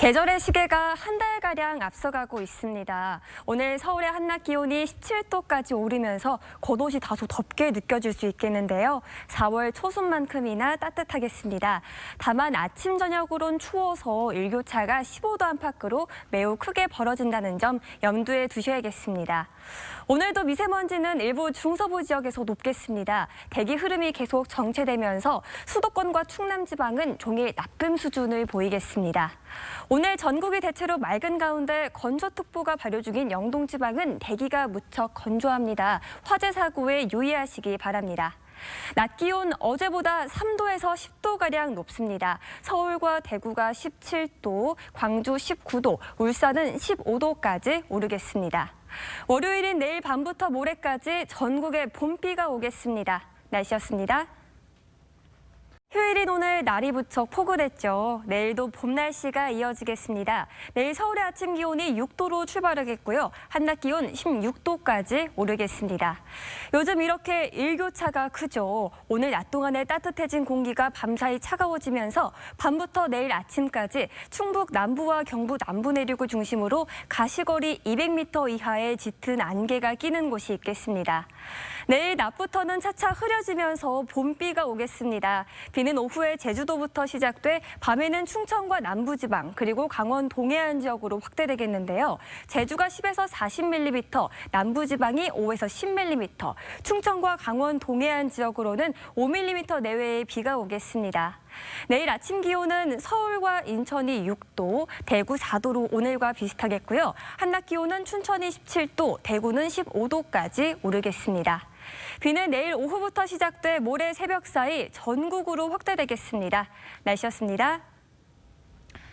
계절의 시계가 한 달가량 앞서가고 있습니다. 오늘 서울의 한낮 기온이 17도까지 오르면서 겉옷이 다소 덥게 느껴질 수 있겠는데요. 4월 초순만큼이나 따뜻하겠습니다. 다만 아침 저녁으론 추워서 일교차가 15도 안팎으로 매우 크게 벌어진다는 점 염두에 두셔야겠습니다. 오늘도 미세먼지는 일부 중서부 지역에서 높겠습니다. 대기 흐름이 계속 정체되면서 수도권과 충남 지방은 종일 나쁨 수준을 보이겠습니다. 오늘 전국이 대체로 맑은 가운데 건조특보가 발효 중인 영동 지방은 대기가 무척 건조합니다. 화재 사고에 유의하시기 바랍니다. 낮 기온 어제보다 3도에서 10도가량 높습니다. 서울과 대구가 17도, 광주 19도, 울산은 15도까지 오르겠습니다. 월요일인 내일 밤부터 모레까지 전국에 봄비가 오겠습니다. 날씨였습니다. 휴일인 오늘 날이 부쩍 포근했죠. 내일도 봄 날씨가 이어지겠습니다. 내일 서울의 아침 기온이 6도로 출발하겠고요. 한낮 기온 16도까지 오르겠습니다. 요즘 이렇게 일교차가 크죠. 오늘 낮 동안에 따뜻해진 공기가 밤사이 차가워지면서 밤부터 내일 아침까지 충북 남부와 경북 남부 내륙을 중심으로 가시거리 200m 이하의 짙은 안개가 끼는 곳이 있겠습니다. 내일 낮부터는 차차 흐려지면서 봄비가 오겠습니다. 비는 오후에 제주도부터 시작돼 밤에는 충청과 남부지방 그리고 강원 동해안 지역으로 확대되겠는데요. 제주가 10에서 40mm, 남부지방이 5에서 10mm, 충청과 강원 동해안 지역으로는 5mm 내외의 비가 오겠습니다. 내일 아침 기온은 서울과 인천이 6도, 대구 4도로 오늘과 비슷하겠고요. 한낮 기온은 춘천이 17도, 대구는 15도까지 오르겠습니다. 비는 내일 오후부터 시작돼 모레 새벽 사이 전국으로 확대되겠습니다. 날씨였습니다.